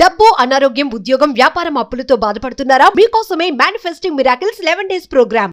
డబ్బు అనారోగ్యం ఉద్యోగం వ్యాపారం అప్పులతో బాధపడుతున్నారా? మీకోసమే manifesting miracles eleven days programme.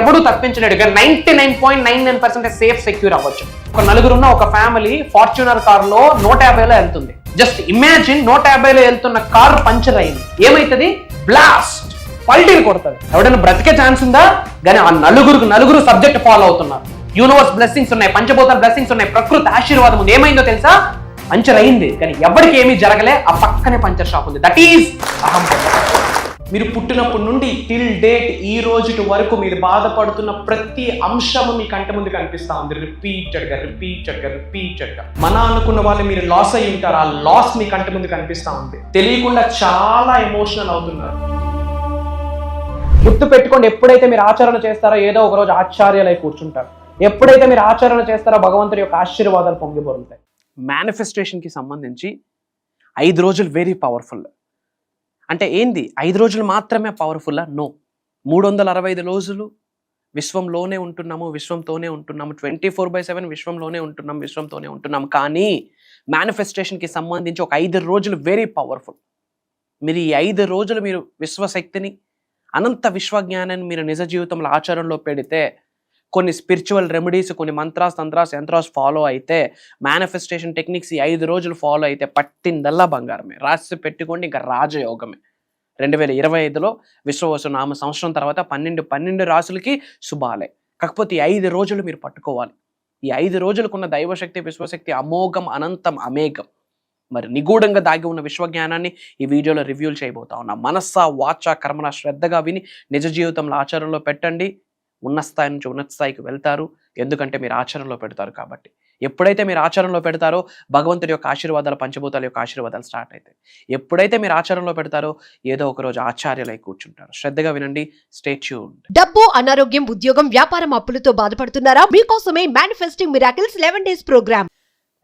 ఎవడు తప్పించలేడు. ఇక ninety nine point nine nine percent safe secure అవ్వచ్చు. ఒక నలుగురున్న ఒక ఫ్యామిలీ ఫార్చునర్ కార్లో నూట యాభైలో వెళ్తుంది. జస్ట్ ఇమాజిన్ నూట యాభైలో వెళ్తున్న కార్ పంచర్ అయింది. ఏమైతుంది? బ్లాస్ట్! పల్టీలు కొడుతుంది. ఎవడైనా బ్రతికే ఛాన్స్ ఉందా? కానీ ఆ నలుగురు నలుగురు సబ్జెక్ట్ ఫాలో అవుతున్నారు. యూనివర్స్ బ్లెస్సింగ్స్ ఉన్నాయి పంచభూతాల బ్లెస్సింగ్స్ ఉన్నాయి ప్రకృతి ఆశీర్వాదం ఉంది. ఏమైందో తెలుసా? పంచర్ అయింది. కానీ ఎవరికి ఏమీ జరగలే ఆ పక్కనే పంచర్ షాప్ ఉంది. దట్ ఈస్ అహం మీరు పుట్టినప్పటి నుండి టిల్ డేట్ ఈ రోజు వరకు మీరు బాధపడుతున్న ప్రతి అంశము మీ కంట ముందు కనిపిస్తా ఉంది. రిపీటెడ్గా రిపీటెడ్గా రిపీటెడ్గా మన అనుకున్న వాళ్ళు మీరు లాస్ అయ్యి ఉంటారు. ఆ లాస్ మీ కంట ముందు కనిపిస్తా ఉంది. తెలియకుండా చాలా ఎమోషనల్ అవుతున్నారు. గుర్తు పెట్టుకోండి ఎప్పుడైతే మీరు ఆచరణ చేస్తారో ఏదో ఒక రోజు ఆశ్చర్యాలై కూర్చుంటారు. ఎప్పుడైతే మీరు ఆచరణ చేస్తారో భగవంతుడి యొక్క ఆశీర్వాదాలు పొంగి మేనిఫెస్టేషన్కి సంబంధించి ఐదు రోజులు వెరీ పవర్ఫుల్ అంటే ఏంది? ఐదు రోజులు మాత్రమే పవర్ఫుల్లా నో మూడు వందల అరవై ఐదు రోజులు విశ్వంలోనే ఉంటున్నాము విశ్వంతోనే ఉంటున్నాము. ట్వంటీ ఫోర్ బై సెవెన్ విశ్వంలోనే ఉంటున్నాం విశ్వంతోనే ఉంటున్నాం కానీ మేనిఫెస్టేషన్కి సంబంధించి ఒక ఐదు రోజులు వెరీ పవర్ఫుల్ మీరు ఈ ఐదు రోజులు మీరు విశ్వశక్తిని అనంత విశ్వజ్ఞానాన్ని మీరు నిజ జీవితంలో ఆచరణలో పెడితే కొన్ని స్పిరిచువల్ రెమెడీస్ కొన్ని మంత్రాస్ తంత్రాస్ యంత్రాస్ ఫాలో అయితే మేనిఫెస్టేషన్ టెక్నిక్స్ ఈ ఐదు రోజులు ఫాలో అయితే పట్టిందల్లా బంగారమే. రాసి పెట్టుకోండి ఇంకా రాజయోగమే. రెండు వేల ఇరవై ఐదులో విశ్వవసు నామ సంవత్సరం తర్వాత పన్నెండు పన్నెండు రాసులకి శుభాలే. కాకపోతే ఈ ఐదు రోజులు మీరు పట్టుకోవాలి. ఈ ఐదు రోజులకున్న దైవశక్తి విశ్వశక్తి అమోఘం అనంతం అమేఘం. మరి నిగూఢంగా దాగి ఉన్న విశ్వజ్ఞానాన్ని ఈ వీడియోలో రివ్యూలు చేయబోతా ఉన్నా. మనస్స వాచ కర్మన శ్రద్ధగా విని నిజ జీవితంలో ఆచరణలో పెట్టండి. ఉన్న స్థాయి నుంచి ఉన్నత స్థాయికి వెళ్తారు. ఎందుకంటే మీరు ఆచరణలో పెడతారు కాబట్టి. ఎప్పుడైతే మీరు ఆచరణలో పెడతారో భగవంతుడి యొక్క ఆశీర్వాదాలు పంచభూతాల యొక్క ఆశీర్వాదాలు స్టార్ట్ అవుతాయి. ఎప్పుడైతే మీరు ఆచరణలో పెడతారో ఏదో ఒక రోజు ఆచార్యులై కూర్చుంటారు. శ్రద్ధగా వినండి. స్టే ట్యూన్ డబ్బు అనారోగ్యం ఉద్యోగం వ్యాపారం అప్పులతో బాధపడుతున్నారా? మీకోసమే manifesting miracles eleven days programme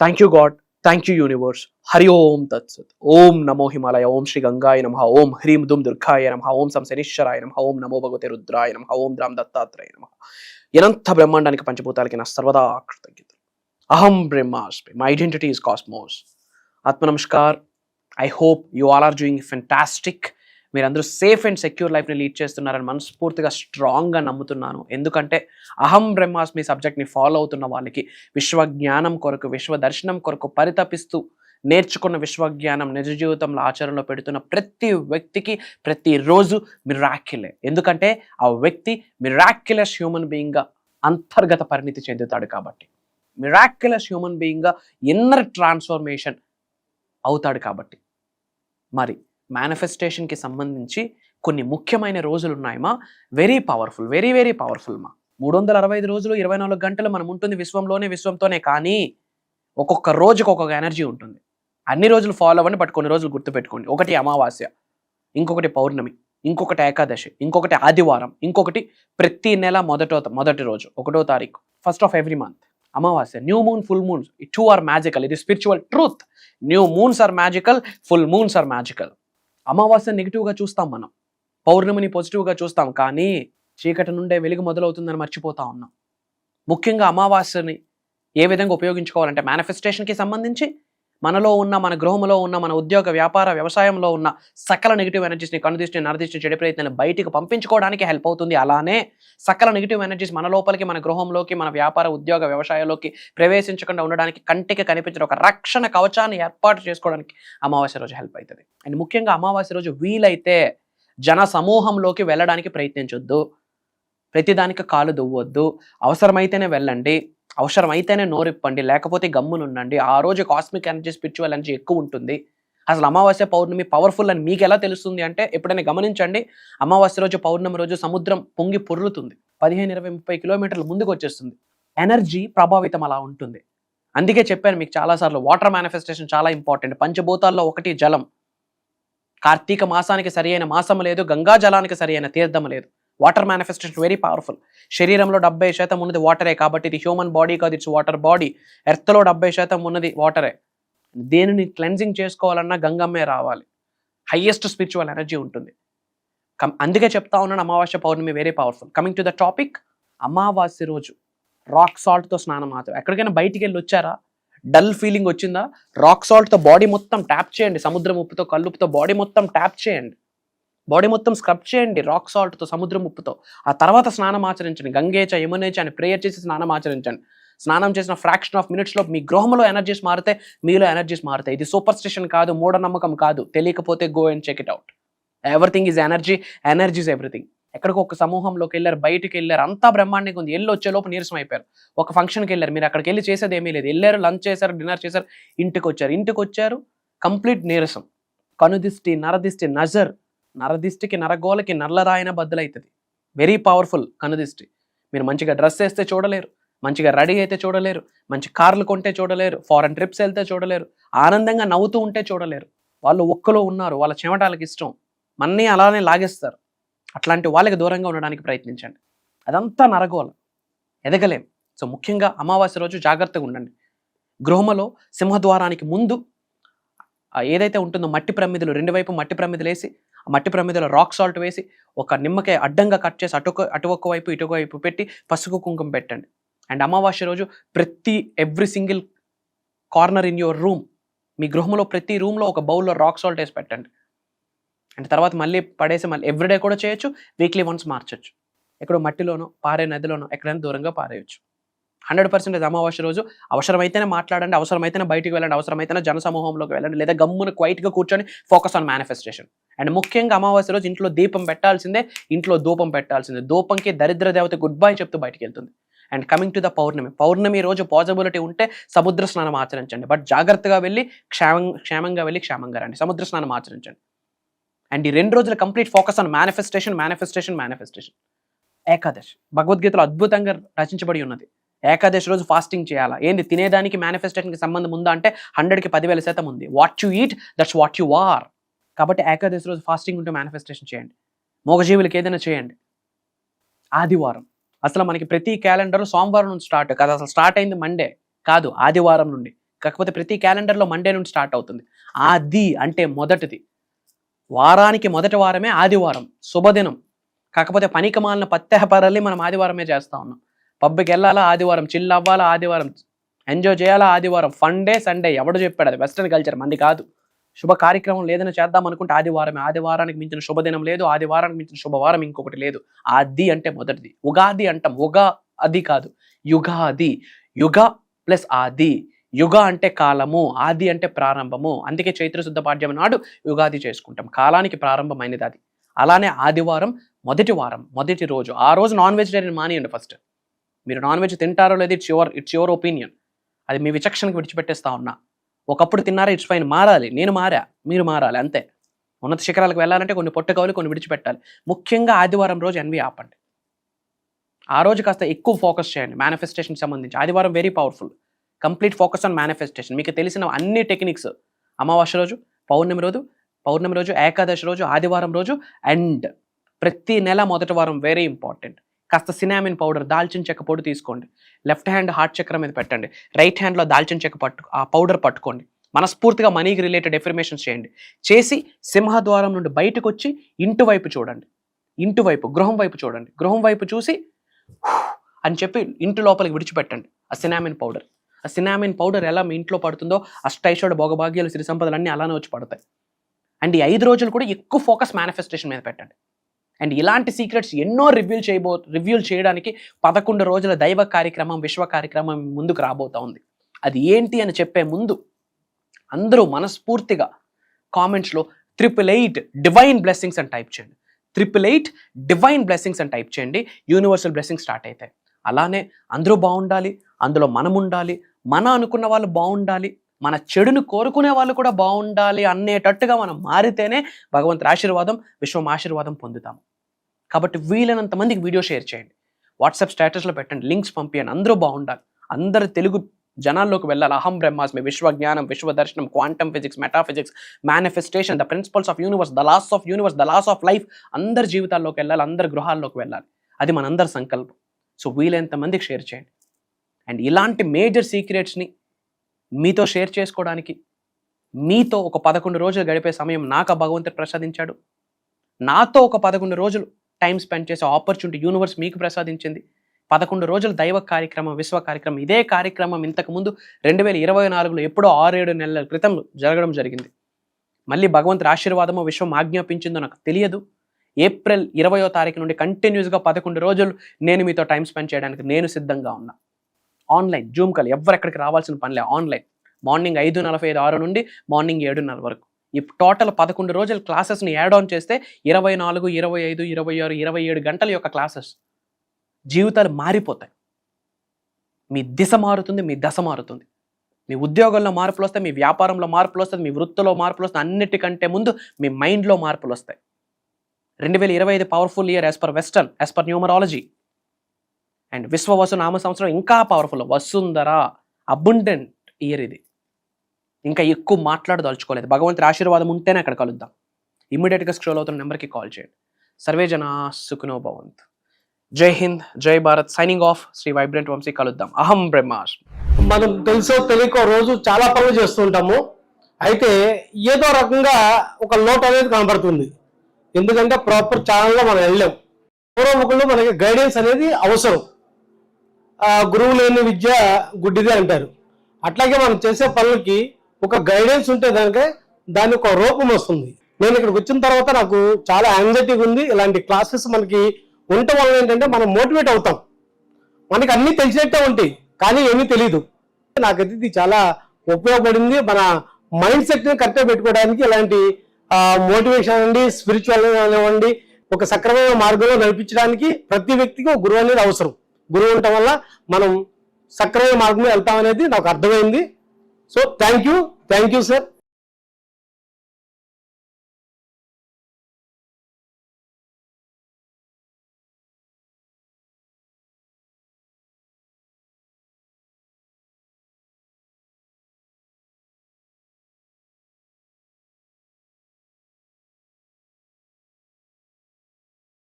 thank you God thank you universe Hari Om తత్సత్ ఓం నమో హిమాలయ ఓం శ్రీ గంగాయ నమ ఓం హ్రీం దుమ్ దుర్గాయ నమ ఓం సం శనిశ్వరాయ నమ ఓం నమో భగవతి రుద్రాయ నమ ఓం రామ్ దత్తాత్రేయ నమ ఎనంత బ్రహ్మాండానికి పంచభూతాలకి నా సర్వదా కృతజ్ఞతలు అహం బ్రహ్మాస్మి మై ఐడెంటిటీ ఇస్ కాస్మోస్ ఆత్మ namaskar I hope you all are doing fantastic మీరందరూ సేఫ్ అండ్ సెక్యూర్ లైఫ్ని లీడ్ చేస్తున్నారని మనస్ఫూర్తిగా స్ట్రాంగ్గా నమ్ముతున్నాను. ఎందుకంటే అహం బ్రహ్మాస్మి సబ్జెక్ట్ని ఫాలో అవుతున్న వాళ్ళకి విశ్వజ్ఞానం కొరకు విశ్వ దర్శనం కొరకు పరితపిస్తూ నేర్చుకున్న విశ్వజ్ఞానం నిజ జీవితంలో ఆచరణలో పెడుతున్న ప్రతి వ్యక్తికి ప్రతిరోజు మిరాక్యులే ఎందుకంటే ఆ వ్యక్తి మిరాక్యులస్ హ్యూమన్ బీయింగ్గా అంతర్గత పరిణితి చెందుతాడు కాబట్టి. మిరాక్యులస్ హ్యూమన్ బీయింగ్గా ఇన్నర్ ట్రాన్స్ఫర్మేషన్ అవుతాడు కాబట్టి. మరి మేనిఫెస్టేషన్కి సంబంధించి కొన్ని ముఖ్యమైన రోజులు ఉన్నాయమ్మా very powerful very very powerful మా. మూడు వందల అరవై ఐదు రోజులు ఇరవై నాలుగు గంటలు మనం ఉంటుంది విశ్వంలోనే విశ్వంతోనే కానీ ఒక్కొక్క రోజుకి ఒక్కొక్క ఎనర్జీ ఉంటుంది. అన్ని రోజులు ఫాలో అవ్వండి బట్ కొన్ని రోజులు గుర్తుపెట్టుకోండి. ఒకటి అమావాస్య ఇంకొకటి పౌర్ణమి ఇంకొకటి ఏకాదశి ఇంకొకటి ఆదివారం ఇంకొకటి ప్రతి నెల మొదటో మొదటి రోజు ఒకటో తారీఖు ఫస్ట్ ఆఫ్ ఎవ్రీ మంత్ అమావాస్య new moon full moons too are magical ఇది spiritual truth new moons are magical full moons are magical అమావాస్య నెగిటివ్గా చూస్తాం మనం. పౌర్ణమిని పాజిటివ్గా చూస్తాం. కానీ చీకటి నుండే వెలుగు మొదలవుతుందని మర్చిపోతా ఉన్నాం. ముఖ్యంగా అమావాస్యని ఏ విధంగా ఉపయోగించుకోవాలంటే మేనిఫెస్టేషన్కి సంబంధించి మనలో ఉన్న మన గృహంలో ఉన్న మన ఉద్యోగ వ్యాపార వ్యవసాయంలో ఉన్న సకల నెగిటివ్ ఎనర్జీస్ని కనుదిష్టి నరదిష్టి చెడు ప్రయత్నాన్ని బయటికి పంపించుకోవడానికి హెల్ప్ అవుతుంది. అలానే సకల నెగిటివ్ ఎనర్జీస్ మన లోపలికి మన గృహంలోకి మన వ్యాపార ఉద్యోగ వ్యవసాయంలోకి ప్రవేశించకుండా ఉండడానికి కంటికి కనిపించిన ఒక రక్షణ కవచాన్ని ఏర్పాటు చేసుకోవడానికి అమావాస్య రోజు హెల్ప్ అవుతుంది. అండ్ ముఖ్యంగా అమావాస్య రోజు వీలైతే జన సమూహంలోకి వెళ్ళడానికి ప్రయత్నించొద్దు. ప్రతిదానికి కాలు దువ్వొద్దు. అవసరమైతేనే వెళ్ళండి. అవసరమైతేనే నోరిప్పండి లేకపోతే గమ్మునుండండి. ఆ రోజు కాస్మిక్ ఎనర్జీ స్పిరిచువల్ ఎనర్జీ ఎక్కువ ఉంటుంది. అసలు అమావాస్య పౌర్ణమి పవర్ఫుల్ అని మీకు ఎలా తెలుస్తుంది అంటే ఎప్పుడైనా గమనించండి అమావాస్య రోజు పౌర్ణమి రోజు సముద్రం పొంగి పొర్లుతుంది. పదిహేను ఇరవై ముప్పై కిలోమీటర్ల ముందుకు వచ్చేస్తుంది ఎనర్జీ ప్రభావితం అలా ఉంటుంది. అందుకే చెప్పాను మీకు చాలాసార్లు వాటర్ మేనిఫెస్టేషన్ చాలా ఇంపార్టెంట్ పంచభూతాల్లో ఒకటి జలం. కార్తీక మాసానికి సరి అయిన మాసం లేదు గంగా జలానికి సరి అయిన తీర్థం లేదు. వాటర్ మేనిఫెస్టేషన్ వెరీ పవర్ఫుల్ శరీరంలో డెబ్బై శాతం ఉన్నది వాటరే కాబట్టి ఇది హ్యూమన్ బాడీ కాదు ఇట్స్ వాటర్ బాడీ ఎర్త్లో డెబ్బై శాతం ఉన్నది వాటరే దేనిని క్లెన్జింగ్ చేసుకోవాలన్నా గంగమ్మే రావాలి. హయ్యెస్ట్ స్పిరిచువల్ ఎనర్జీ ఉంటుంది. కమ్ అందుకే చెప్తా ఉన్నాను అమావాస్య పౌర్ణమి very powerful coming to the topic అమావాస్య రోజు. రాక్ సాల్ట్తో స్నానం మాత్రం ఎక్కడికైనా బయటికి వెళ్ళి వచ్చారా? డల్ ఫీలింగ్ వచ్చిందా? రాక్ సాల్ట్తో బాడీ మొత్తం ట్యాప్ చేయండి. సముద్రం ఉప్పుతో కల్లుపుతో బాడీ మొత్తం ట్యాప్ చేయండి. బాడీ మొత్తం స్క్రబ్ చేయండి రాక్ సాల్ట్తో సముద్రం ఉప్పుతో. ఆ తర్వాత స్నానం ఆచరించండి. గంగేచ యమునేచ అని ప్రేయర్ చేసి స్నానం ఆచరించండి. స్నానం చేసిన ఫ్రాక్షన్ ఆఫ్ మినిట్స్లో మీ గృహంలో ఎనర్జీస్ మారితే మీలో ఎనర్జీస్ మారుతాయి. ఇది సూపర్ స్టిషన్ కాదు మూఢనమ్మకం కాదు. తెలియకపోతే go and check it out everything is energy energy is everything ఎక్కడికి ఒక సమూహంలోకి వెళ్ళారు బయటికి వెళ్ళారు అంతా బ్రహ్మాండంగా ఉంది. వెళ్ళి వచ్చే లోపు నీరసం అయిపోయారు. ఒక ఫంక్షన్కి వెళ్ళారు మీరు అక్కడికి వెళ్ళి చేసేది ఏమీ లేదు. వెళ్ళారు లంచ్ చేశారు డిన్నర్ చేశారు ఇంటికి వచ్చారు. ఇంటికి వచ్చారు కంప్లీట్ నీరసం. కనుదిష్టి నరదిష్టి నజర్ నరదిష్టికి నరగోలకి నల్లరాయన బద్దలవుతుంది వెరీ పవర్ఫుల్ కనుదిష్టి. మీరు మంచిగా డ్రెస్ వేస్తే చూడలేరు మంచిగా రెడీ అయితే చూడలేరు మంచి కార్లు కొంటే చూడలేరు ఫారెన్ ట్రిప్స్ వెళ్తే చూడలేరు ఆనందంగా నవ్వుతూ ఉంటే చూడలేరు. వాళ్ళు ఒక్కలో ఉన్నారు వాళ్ళ చెమటాలకు ఇష్టం. మన్నీ అలానే లాగేస్తారు. అట్లాంటి వాళ్ళకి దూరంగా ఉండడానికి ప్రయత్నించండి. అదంతా నరగోల. ఎదగలేం. సో ముఖ్యంగా అమావాస్య రోజు జాగ్రత్తగా ఉండండి. గృహములో సింహద్వారానికి ముందు ఏదైతే ఉంటుందో మట్టి ప్రమిదలు రెండు వైపు మట్టి ప్రమిదలు వేసి మట్టి ప్రమిదలో రాక్ సాల్ట్ వేసి ఒక నిమ్మకాయ అడ్డంగా కట్ చేసి అటు అటు ఒక వైపు ఇటు వైపు పెట్టి పసుపు కుంకుమ పెట్టండి. అండ్ అమావాస్య రోజు ప్రతి every single corner in your room మీ గృహంలో ప్రతి రూమ్లో ఒక బౌల్లో రాక్ సాల్ట్ వేసి పెట్టండి. అండ్ తర్వాత మళ్ళీ పడేసి మళ్ళీ ఎవ్రీడే కూడా చేయొచ్చు వీక్లీ వన్స్ మార్చొచ్చు. ఎక్కడో మట్టిలోనో పారే నదిలోనో ఎక్కడైనా దూరంగా పారేయచ్చు. హండ్రెడ్ పర్సెంట్ అమావాస్య రోజు. అవసరమైతేనే మాట్లాడండి అవసరమైతేనే బయటికి వెళ్ళండి అవసరమైతేనే జనసమూహంలోకి వెళ్ళండి లేదా గమ్మున క్వైట్గా కూర్చొని ఫోకస్ ఆన్ మేనిఫెస్టేషన్ అండ్ ముఖ్యంగా అమావాస్య రోజు ఇంట్లో దీపం పెట్టాల్సిందే ఇంట్లో ధూపం పెట్టాల్సిందే. ధూపంకి దరిద్ర దేవత గుడ్ బై చెప్తూ బయటికి వెళ్తుంది. అండ్ కమింగ్ టు ద పౌర్ణమి. పౌర్ణమి రోజు పాజిబిలిటీ ఉంటే సముద్ర స్నానం ఆచరించండి. బట్ జాగ్రత్తగా వెళ్ళి క్షేమం క్షేమంగా వెళ్ళి క్షేమంగా రండి. సముద్ర స్నానం ఆచరించండి. అండ్ ఈ రెండు రోజులు complete focus on manifestation manifestation manifestation Ekadashi. భగవద్గీతలో అద్భుతంగా రచించబడి ఉన్నది. ఏకాదశి రోజు ఫాస్టింగ్ చేయాలా? ఏంది తినేదానికి మేనిఫెస్టేషన్కి సంబంధం ఉందా అంటే హండ్రెడ్కి పదివేల శాతం ఉంది. What you eat that's what you are కాబట్టి ఏకాదశి రోజు ఫాస్టింగ్ ఉంటే మేనిఫెస్టేషన్ చేయండి. మూగజీవులకి ఏదైనా చేయండి. ఆదివారం. అసలు మనకి ప్రతి క్యాలెండర్ సోమవారం నుంచి స్టార్ట్ కాదు. అసలు స్టార్ట్ అయింది మండే కాదు ఆదివారం నుండి. కాకపోతే ప్రతి క్యాలెండర్లో మండే నుండి స్టార్ట్ అవుతుంది. ఆది అంటే మొదటిది. వారానికి మొదటి వారమే ఆదివారం. శుభదినం. కాకపోతే పనికి మాలిన పత్తెహపరల్లి మనం ఆదివారమే చేస్తా ఉన్నాం. పబ్కి వెళ్ళాలా ఆదివారం చిల్ అవ్వాలా ఆదివారం ఎంజాయ్ చేయాలా ఆదివారం ఫన్ డే సండే ఎవడు చెప్పాడు అది? వెస్ట్రన్ కల్చర్ మంది కాదు. శుభ కార్యక్రమం లేదని చేద్దాం అనుకుంటే ఆదివారమే ఆదివారానికి మించిన శుభదినం లేదు ఆదివారానికి మించిన శుభవారం ఇంకొకటి లేదు. ఆది అంటే మొదటిది. ఉగాది అంటాం. ఉగా అది కాదు. యుగాది. యుగ ప్లస్ ఆది. యుగ అంటే కాలము ఆది అంటే ప్రారంభము. అందుకే చైత్ర శుద్ధ పాఠ్యం నాడు యుగాది చేసుకుంటాం. కాలానికి ప్రారంభమైనది అది. అలానే ఆదివారం మొదటి వారం మొదటి రోజు. ఆ రోజు నాన్ వెజిటేరియన్ మానేయండి ఫస్ట్. మీరు నాన్ వెజ్ తింటారో లేదు it's your it's your opinion. అది మీ విచక్షణకు విడిచిపెట్టేస్తా ఉన్నా. ఒకప్పుడు తిన్నారా ఇట్స్ ఫైన్ మారాలి. నేను మారా మీరు మారాలి అంతే. ఉన్నత శిఖరాలకు వెళ్ళాలంటే కొన్ని పొట్టుకోవాలి కొన్ని విడిచిపెట్టాలి. ముఖ్యంగా ఆదివారం రోజు ఎన్వి ఆపండి. ఆ రోజు కాస్త ఎక్కువ ఫోకస్ చేయండి మేనిఫెస్టేషన్ సంబంధించి. ఆదివారం very powerful complete focus on manifestation మీకు తెలిసిన అన్ని టెక్నిక్స్ అమావాస్య రోజు పౌర్ణమి రోజు పౌర్ణమి రోజు ఏకాదశి రోజు ఆదివారం రోజు అండ్ ప్రతి నెల మొదటి వారం వెరీ ఇంపార్టెంట్ కాస్త సినామిన్ పౌడర్ దాల్చిన చెక్క పొడి తీసుకోండి. లెఫ్ట్ హ్యాండ్ హార్ట్ చక్రం మీద పెట్టండి. రైట్ హ్యాండ్లో దాల్చిన చెక్క పట్టు ఆ పౌడర్ పట్టుకోండి. మనస్ఫూర్తిగా మనీకి రిలేటెడ్ ఎఫర్మేషన్స్ చేయండి. చేసి సింహద్వారం నుండి బయటకు వచ్చి ఇంటి వైపు చూడండి. ఇంటి వైపు గృహం వైపు చూడండి. గృహం వైపు చూసి అని చెప్పి ఇంటి లోపలికి విడిచిపెట్టండి. ఆ సినామిన్ పౌడర్. ఆ సినామిన్ పౌడర్ ఎలా మీ ఇంట్లో పడుతుందో అష్టైషోడ భోగభాగ్యాలు సిరి సంపదలు అన్నీ అలానే వచ్చి పడతాయి. అండ్ ఈ ఐదు రోజులు కూడా ఎక్కువ ఫోకస్ మేనిఫెస్టేషన్ మీద పెట్టండి. అండ్ ఇలాంటి సీక్రెట్స్ ఎన్నో రివ్యూల్ చేయబో రివ్యూల్ చేయడానికి పదకొండు రోజుల దైవ కార్యక్రమం విశ్వ కార్యక్రమం ముందుకు రాబోతా ఉంది. అది ఏంటి అని చెప్పే ముందు అందరూ మనస్ఫూర్తిగా కామెంట్స్లో ట్రిపుల్ ఎయిట్ డివైన్ బ్లెస్సింగ్స్ అని టైప్ చేయండి. ట్రిపుల్ ఎయిట్ డివైన్ బ్లెస్సింగ్స్ అని టైప్ చేయండి. యూనివర్సల్ బ్లెస్సింగ్స్ స్టార్ట్ అవుతాయి అలానే అందరూ బాగుండాలి అందులో మనం ఉండాలి మన అనుకున్న వాళ్ళు బాగుండాలి మన చెడును కోరుకునే వాళ్ళు కూడా బాగుండాలి అనేటట్టుగా మనం మారితేనే భగవంతుడి ఆశీర్వాదం విశ్వం ఆశీర్వాదం పొందుతాం. కాబట్టి వీలైనంత మందికి వీడియో షేర్ చేయండి. వాట్సాప్ స్టేటస్లో పెట్టండి. లింక్స్ పంపించండి అందరూ బాగుండాలి. అందరు తెలుగు జనాల్లోకి వెళ్ళాలి. అహం బ్రహ్మాస్మి విశ్వ జ్ఞానం quantum physics metaphysics manifestation the principles of universe the laws of universe the laws of life అందరి జీవితాల్లోకి వెళ్ళాలి. అందరి గృహాల్లోకి వెళ్ళాలి. అది మనందరి సంకల్పం. సో వీలైనంత మందికి షేర్ చేయండి. అండ్ ఇలాంటి మేజర్ సీక్రెట్స్ని మీతో షేర్ చేసుకోవడానికి మీతో ఒక పదకొండు రోజులు గడిపే సమయం నాకు ఆ భగవంతుడు ప్రసాదించాడు. నాతో ఒక పదకొండు రోజులు టైం స్పెండ్ చేసే ఆపర్చునిటీ యూనివర్స్ మీకు ప్రసాదించింది. పదకొండు రోజుల దైవ కార్యక్రమం విశ్వ కార్యక్రమం ఇదే కార్యక్రమం ఇంతకుముందు రెండు వేల ఇరవై నాలుగులో ఎప్పుడో ఆరేడు నెలల క్రితం జరగడం జరిగింది. మళ్ళీ భగవంతుడి ఆశీర్వాదమో విశ్వం ఆజ్ఞాపించిందో నాకు తెలియదు. ఏప్రిల్ ఇరవయో తారీఖు నుండి కంటిన్యూస్గా పదకొండు రోజులు నేను మీతో టైం స్పెండ్ చేయడానికి నేను సిద్ధంగా ఉన్నా. ఆన్లైన్ జూమ్ కాల్ ఎవరెక్కడికి రావాల్సిన పనిలే ఆన్లైన్. మార్నింగ్ ఐదు నలభై ఐదు ఆరు నుండి మార్నింగ్ ఏడున్నర వరకు. ఈ టోటల్ పదకొండు రోజుల క్లాసెస్ని యాడ్ ఆన్ చేస్తే ఇరవై నాలుగు ఇరవై ఐదు ఇరవై ఆరు ఇరవై ఏడు గంటల యొక్క క్లాసెస్ జీవితాలు మారిపోతాయి. మీ దిశ మారుతుంది మీ దశ మారుతుంది. మీ ఉద్యోగంలో మార్పులు వస్తాయి మీ వ్యాపారంలో మార్పులు వస్తాయి మీ వృత్తిలో మార్పులు వస్తాయి. అన్నిటికంటే ముందు మీ మైండ్లో మార్పులు వస్తాయి. రెండు వేల ఇరవై ఐదు powerful year as per western as per numerology and Vishwavasu నామ సంవత్సరం ఇంకా పవర్ఫుల్ వసుంధర అబుండెంట్ ఇయర్ ఇది. ఇంకా ఎక్కువ మాట్లాడదలుచుకోలేదు. భగవంతుడి ఆశీర్వాదం ఉంటేనే అక్కడ కలుద్దాం. ఇమ్మీడియట్గా స్క్రోల్ అవుతున్న నెంబర్కి కాల్ చేయండి. సర్వే జన సుఖనో భవంత్. జై హింద్ జై Bharat. Signing off Shri vibrant Vamshi కలుద్దాం. అహం బ్రహ్మాష్ మనం తెలుసో తెలియకో రోజు చాలా పనులు చేస్తుంటాము అయితే ఏదో రకంగా ఒక లోటు అనేది కనబడుతుంది. ఎందుకంటే ప్రాపర్ ఛానల్లో మనం వెళ్ళాం పూర్వముఖంలో మనకి గైడెన్స్ అనేది అవసరం. గురువు లేని విద్య గుడ్డిదే అంటారు. అట్లాగే మనం చేసే పనులకి ఒక గైడెన్స్ ఉంటే దానికి దాని ఒక రూపం వస్తుంది. నేను ఇక్కడికి వచ్చిన తర్వాత నాకు చాలా యాంగ్జైటీగా ఉంది. ఇలాంటి క్లాసెస్ మనకి ఉండటం వల్ల ఏంటంటే మనం మోటివేట్ అవుతాం. మనకి అన్ని తెలిసినట్టే ఉంటాయి. కానీ ఏమీ తెలియదు నాకైతే ఇది చాలా ఉపయోగపడింది. మన మైండ్ సెట్ని కరెక్ట్గా పెట్టుకోవడానికి ఇలాంటి మోటివేషన్ అండి స్పిరిచువల్ అనివ్వండి ఒక సక్రమైన మార్గంలో నడిపించడానికి ప్రతి వ్యక్తికి ఒక గురువు అనేది అవసరం. గురువు ఉండటం వల్ల మనం సక్రమైన మార్గంలో వెళ్తాం అనేది నాకు అర్థమైంది. So thank you thank you sir